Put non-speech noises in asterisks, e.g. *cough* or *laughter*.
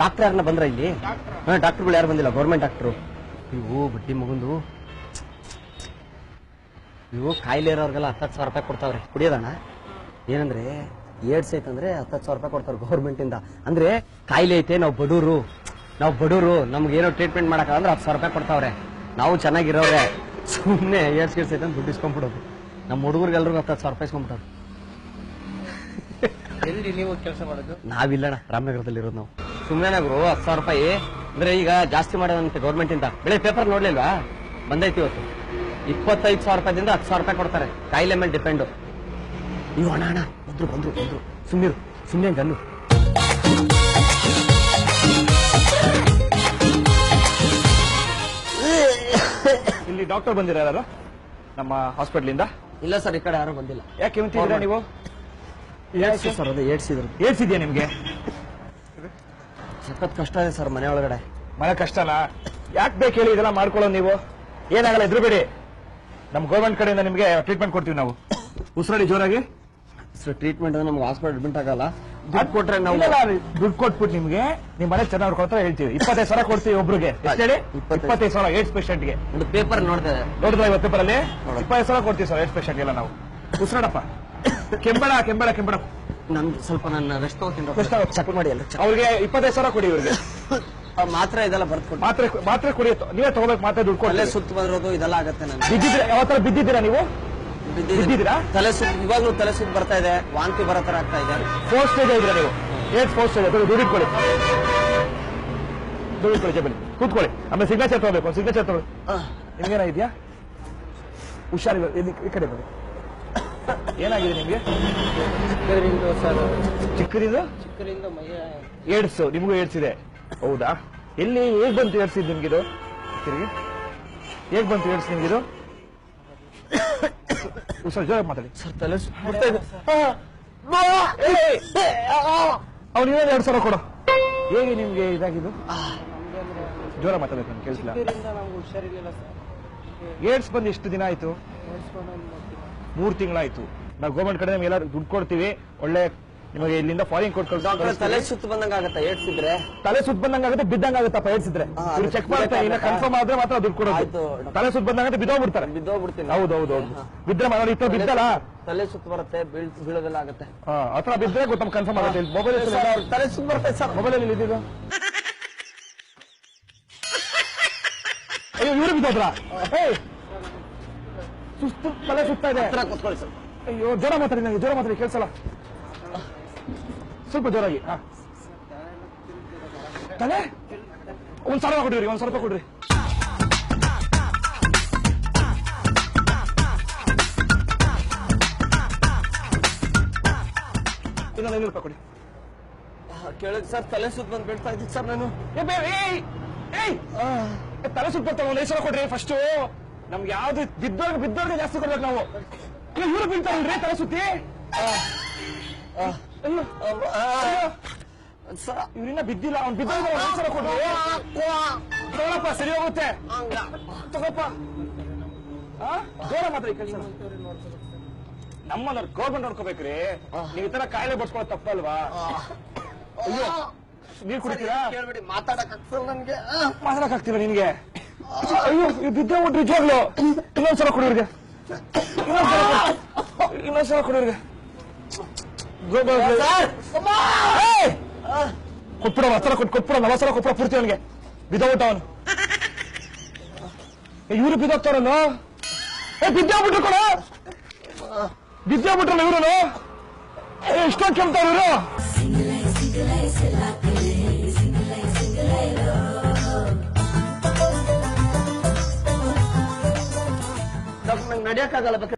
Doctor ಯಾರನ್ನ ಬಂದ್ರ ಇಲ್ಲಿ? ಹಾ ಡಾಕ್ಟರ್ಗಳು ಯಾರು ಬಂದಿಲ್ಲ? Government doctor. ಇವು ಬಡ್ಡಿ ಮಗಂದು. ಇವು ಕಾಯಿಲೆ ಇರೋರ್ಗೆಲ್ಲ ಹತ್ತು ಸಾವಿರ ರೂಪಾಯಿ ಕೊಡ್ತಾವ್ರೆ. ಕುಡಿಯೋದಣ್ಣ? ಏನಂದ್ರೆ ಏಡ್ಸ್ ಐತಂದ್ರೆ ಹತ್ತು ಸಾವಿರ ರೂಪಾಯಿ ಕೊಡ್ತಾರೆ ಗೌರ್ಮೆಂಟ್ ಇಂದ ಅಂದ್ರೆ ಕಾಯಿಲೆ ಐತೆ ನಾವು ಬಡೂರು. ನಾವು ಬಡೂರು ನಮ್ಗೆ ಏನೋ ಟ್ರೀಟ್ಮೆಂಟ್ ಮಾಡಕ್ಕಾಗಂದ್ರೆ ಹತ್ತು ಸಾವಿರ ರೂಪಾಯಿ ಕೊಡ್ತಾವ್ರೆ. ನಾವು ಚೆನ್ನಾಗಿರೋರೆ ಸುಮ್ಮನೆ ಏಡ್ಸ್ ಗಿಡ್ಸ್ ಐತೆ ಅಂತ ದುಡ್ಡು ಇಸ್ಕೊಂಡ್ಬಿಡೋದು. ನಮ್ಮ ಹುಡುಗರಿಗೆಲ್ರಿಗೂ ಹತ್ತು ಸಾವಿರ ರೂಪಾಯಿ ಇಸ್ಕೊಂಡ್ಬಿಡೋದು. ಎಲ್ಲಿ ನೀವು ಕೆಲಸ ಮಾಡೋದು? ನಾವಿಲ್ಲಣ್ಣ ರಾಮನಗರದಲ್ಲಿ ಇರೋದು ನಾವು. ಸುಮ್ಮನೆ ಗುರು ಹತ್ತು ಸಾವಿರ ರೂಪಾಯಿ. ಅಂದ್ರೆ ಈಗ ಜಾಸ್ತಿ ಮಾಡೋದಂತೆ ಗೌರ್ಮೆಂಟ್ ಇಂದ. ಬೆಳೆ ಪೇಪರ್ ನೋಡ್ಲಿಲ್ವಾ? ಬಂದೈತಿ ಇವತ್ತು. ಇಪ್ಪತ್ತೈದು ಸಾವಿರ ರೂಪಾಯಿದಿಂದ ಹತ್ತು ಸಾವಿರ ರೂಪಾಯಿ ಕೊಡ್ತಾರೆ. ಕಾಯಿಲೆ ಮೇಲೆ ಡಿಪೆಂಡು ನೀವು ಅಣ್ಣ ಅಣ್ಣ ಬಂದ್ರು ಬಂದ್ರು ಬಂದ್ರು. ಸುಮ್ಮನಿರು ಸುಮ್ಮನೆ ಗನ್ನು ಇಲ್ಲಿ ಡಾಕ್ಟರ್ ಬಂದಿರ ನಮ್ಮ ಹಾಸ್ಪಿಟಲ್ ಇಂದ? ಇಲ್ಲ ಸರ್ ಈ ಕಡೆ ಯಾರು ಬಂದಿಲ್ಲ. ಯಾಕೆ ನೀವು? ಏಡ್ಸಿದ್ರು ಸರ್ ಅದು ಏಡ್ಸ್ ಇದ್ರು ಏಡ್ಸ್ ಇದೆಯಾ ನಿಮ್ಗೆ? ಸಖತ್ ಕಷ್ಟ ಇದೆ ಸರ್ ಮನೆ ಒಳಗಡೆ. ಮನೆ ಕಷ್ಟನ? ಯಾಕೆ ಬೇಕು ಹೇಳಿ ಇದೆಲ್ಲ ಮಾಡ್ಕೊಳ್ಳೋ ನೀವು? ಏನಾಗಲ್ಲ ಎದುರುಬೇಡಿ ನಮ್ಮ ಗೌರ್ಮೆಂಟ್ ಕಡೆಯಿಂದ ನಿಮ್ಗೆ ಟ್ರೀಟ್ಮೆಂಟ್ ಕೊಡ್ತೀವಿ ನಾವು. ಉಸಿರಾಡಿ ಜೋರಾಗಿ. ಸರ್ ಟ್ರೀಟ್ಮೆಂಟ್ ನಮ್ಗೆ ಹಾಸ್ಪಿಟಲ್ ಅಡ್ಮಿಟ್ ಆಗಲ್ಲ. ದುಡ್ಡು ಕೊಟ್ರೆ ನಾವು ದುಡ್ಡು ಕೊಟ್ಬಿಟ್ಟು ನಿಮ್ಗೆ ನಿಮ್ ಮನೆ ಚೆನ್ನಾಗಿ ಕೊಡ್ತಾರೆ ಹೇಳ್ತೀವಿ. ಇಪ್ಪತ್ತೈದು ಸಾವಿರ ಕೊಡ್ತೀವಿ ಒಬ್ರಿಗೆ. ಹೇಳಿ? ಇಪ್ಪತ್ತೈದು. ಸಾವಿರ ಏಡ್ಸ್ ಪೇಷಂಟ್ಗೆ ಒಂದು ಪೇಪರ್ ನೋಡಿದೆ. ನೋಡಿದ್ರೆ ಇವತ್ತು ಪೇಪರ್ ಅಲ್ಲಿ? ಇಪ್ಪತ್ತೈದು ಸಾವಿರ ಕೊಡ್ತೀವಿ ಸರ್ ಏಟ್ ಪೇಷಂಟ್ ಎಲ್ಲ ನಾವು. ಉಸಿರಾಡಪ್ಪ. ಕೆಂಬಳ ಕೆಂಬಳ ಕೆಂಬೇಡ ನನ್ ಸ್ವಲ್ಪ ನನ್ನ ರೆಸ್ಟ್ ತಗೋತೀನಿ. ಚೆಕ್ ಮಾಡಿ check- ಅವ್ರಿಗೆ ಇಪ್ಪತ್ತೈದು ಸಾವಿರ ಕೊಡಿ ಇವ್ರಿಗೆ. *laughs* ಮಾತ್ರೆ ಇದೆಲ್ಲ ಬರ್ದ್ಕೊಟ್ಟು ಮಾತ್ರೆ ಮಾತ್ರೆ ಕೊಡಿ ನೀವೇ ತಗೋಬೇಕು ಮಾತ್ರ ದುಡ್ಡು ತಲೆ ಸುತ್ತ ಬಂದಿರೋದು ಇದೆಲ್ಲ ಆಗತ್ತೆ ನನಗೆ. ಯಾವ ಯಾವತ್ತರ ಬಿದ್ದಿದ್ದೀರಾ ನೀವು. ಬಿದ್ದಿದ್ದೀರಾ? ತಲೆ ಸುತ್ತ ಇವಾಗಲೂ ತಲೆ ಸುತ್ತ ಬರ್ತಾ ಇದೆ. ವಾಂತಿ ಬರೋ ತರ ಆಗ್ತಾ ಇದೆ. ಫೋರ್ ಸ್ಟೇಜ್ ಇದ್ರೆ ನೀವು? ಏನ್ ಫೋರ್ ಸ್ಟೇಜ್ ದುಡ್ಡು ಕೊಡಿ ದುಡ್ಡು ಕೊಡಿ ಬನ್ನಿ ಕೂತ್ಕೊಳ್ಳಿ. ಆಮೇಲೆ ಸಿಗ್ನೇಚರ್ ತಗೋಬೇಕು ಸಿಗ್ನೇಚರ್ ತಗೊಳ್ಳಿ ನಿಮ್ಗೇನ ಇದೆಯಾ? ಹುಷಾರಿಲ್ಲ ಈ ಕಡೆ ಬನ್ನಿ. ಏನಾಗಿದೆ ನಿಮ್ಗೆ? ಚಿಕ್ಕದ್ರಿಂದ ಸರ್. ಚಿಕ್ಕದಿಂದ ಚಿಕ್ಕದ್ರಿಂದ ಮೈಯ ಏಡ್ಸ್ ನಿಮಗೂ ಏಡ್ಸ್ ಇದೆ ಹೌದಾ? ಎಲ್ಲಿ ಹೇಗ್ ಬಂತು ಏಡ್ಸ್ ಇದು ನಿಮ್ಗಿದು? ತಿರುಗಿ. ಹೇಗ್ ಬಂತು ಏಡ್ಸ್ ನಿಮ್ಗಿದು? ಸರ್ ಜೋರಾಗಿ ಮಾತಾಡಿ. ಸರ್ ತಲೆ ಇದೆ. ಅವ್ನು ಇನ್ನೊಂದು ಎರಡು ಸಾವಿರ ಕೊಡು. ಹೇಗೆ ನಿಮ್ಗೆ ಇದಾಗಿದ್ದು? ಜೋರ ಮಾತಾಡ್ಬೇಕು ನಾನು ಕೇಳಿಸಿಲ್ಲ ನಮ್ಗೆ ಹುಷಾರಿರ್ಲಿಲ್ಲ ಸರ್. ಏಡ್ಸ್ ಬಂದು ಎಷ್ಟು ದಿನ ಆಯ್ತು? ಮೂರ್ ತಿಂಗಳಾಯ್ತು. ನಾವು ಗೌರ್ಮೆಂಟ್ ಕಡೆ ನಮ್ಗೆ ಎಲ್ಲರೂ ದುಡ್ಡು ಕೊಡ್ತೀವಿ. ಒಳ್ಳೆ ನಿಮಗೆ ಇಲ್ಲಿಂದ ಫಾರಿನ್ ಡಾಕ್ಟರ್ ತಲೆ ಸುತ್ತ ಬಂದಂಗ ಏಡ್ಸ್ ಇದ್ರೆ ತಲೆ ಸುತ್ತ ಬಂದಂಗ ಆಗುತ್ತೆ ಬಿದ್ದಂಗ ಆಗುತ್ತಪ್ಪ ಏಡ್ಸಿದ್ರೆ ಇವ್ರು ಚೆಕ್ ಮಾಡ್ತಾರೆ ಇನ್ನ ಕನ್ಫರ್ಮ್ ಆದ್ರೆ ಮಾತ್ರ ದುಡ್ಡು ಕೊಡೋದು. ತಲೆ ಸುತ್ತ ಬಂದಂಗ ಬಿದ್ದೋಗ್ಬಿಡ್ತಾರೆ. ಬಿದ್ದೋಗ್ಬಿಡ್ತೀನಿ. ಹೌದು ಹೌದು ಹೌದು. ಬಿದ್ರೆ ಮನೆ ಇತ್ತು ಬಿದ್ದಲ್ಲ? ತಲೆ ಸುತ್ತ ಬರುತ್ತೆ ಬೀಳ್ ಆಗುತ್ತೆ ಆಗತ್ತೆ. ಹಾ ಹತ್ರ ಬಿದ್ರೆ ಗೊತ್ತಾ ಕನ್ಫರ್ಮ್ ಆಗುತ್ತೆ. ಮೊಬೈಲ್ ತಲೆ ಸುತ್ತ ಬರುತ್ತೆ ಸರ್. ಮೊಬೈಲ್ ಅಲ್ಲಿ ಇದ್ದಿದ್ದು ಅಯ್ಯೋ ಇವ್ರು ಬಿದ್ದೋದ್ರ ಸುಸ್ತು ತಲೆ ಸುತ್ತಾ ಇದೆ. ಕೂತ್ಕೊಳ್ಳಿ ಸರ್ ಅಯ್ಯೋ ಜ್ವರ ಮಾತಾಡಿ ನನಗೆ ಜ್ವರ ಮಾತಾಡಿ ಕೇಳಿಸಲ್ಲ. ಸ್ವಲ್ಪ ಜೋರಾಗಿ ಹಾ. ತಲೆ? ಒಂದ್ ಸಾವಿರ ಕೊಡ್ರಿ ಒಂದ್ ಸಾವಿರ ಕೊಡ್ರಿ. ಇನ್ನೊಂದು ಐನೂರು ರೂಪಾಯಿ ಕೊಡಿ. ಕೇಳಿದ್ ಸರ್ ತಲೆ ಸುತ್ತ ಬಂದು ಬೀಳ್ತಾ ಇದ್ದೀನಿ ಸರ್ ನಾನು. ಏ ಬೇ ಏಯ್ ಏಯ್. ತಲೆ ಸುತ್ತ ಒಂದ್ ಐಸಲ ಕೊಡ್ರಿ ಫಸ್ಟ್ ನಮ್ಗೆ ಯಾವ್ದು ಬಿದ್ದೋರ್ಗೆ ಬಿದ್ದೋರ್ಗೆ ಜಾಸ್ತಿ ಕೊಡ್ಬೇಕು ನಾವು. ಇವ್ರು ಬೀಳ್ತಾರಲ್ರಿ ತಲೆ ಸುತ್ತಿ? ಇವ್ರಿನ್ನ ಬಿದ್ದಿಲ್ಲ ಅವ್ನ್ ಸಾವಿರ ಕೊಡ್ರಿ. ತಗೊಳಪ್ಪ ಸರಿ ಹೋಗುತ್ತೆ. ತಗೋಪ್ಪ? ಜೋರ ಮಾತ್ರ ಈ ಕೆಲಸ. ನಮ್ಮನ್ನ ಗೌರ್ಮೆಂಟ್ ನೋಡ್ಕೋಬೇಕ್ರಿ. ನೀವ್ ಈ ತರ ಕಾಯಿಲೆ ಬಡ್ಸ್ಕೊಳ್ಳೋದು ತಪ್ಪಲ್ವಾ? ಅಯ್ಯೋ. ನೀರ್ ಕುಡಿತೀರಾ? ಕೇಳ್ಬೇಡಿ ಮಾತಾಡಕ್ ಆಗ್ತಲ್ಲ ನನ್ಗೆ. ಮಾತಾಡಕ್ ಆಗ್ತಿಲ್ಲ ನಿನ್ಗೆ. ಅಯ್ಯೋ ಇವ್ ಬಿದ್ದೆ ಬಿಟ್ರಿ ನಿಜವಾಗ್ಲು. ಇನ್ನೊಂದ್ಸಲ ಕುಡಿಯೋರ್ಗೆ. ಇನ್ನೊಂದ್ಸಲ ಕುಡಿಯೋರ್ಗೆ. ಕೊಟ್ಬಿಡ ಹತ್ತರ ಕೊಟ್ಟು ಕೊಟ್ಬಿಡ ನಲವತ್ತು ಸಲ ಕೊಟ್ಬಿಡ ಪೂರ್ತಿ ಅವನಿಗೆ ಬಿದ್ದೋಗ್ಬಿಟ್ಟ ಅವನು ಇವ್ರು ಬಿದ್ದೋಗ್ತಾರಲ್ಲ ಏ ಬಿದ್ದೋಗ್ಬಿಟ್ರು ಕೂಡ. ಬಿದ್ದೋಗ್ಬಿಟ್ರಲ್ಲ ಇವ್ರು ಎಷ್ಟೊಂದು ಕೆಮ್ತಾರ ಇವರು? Dia kagak lebat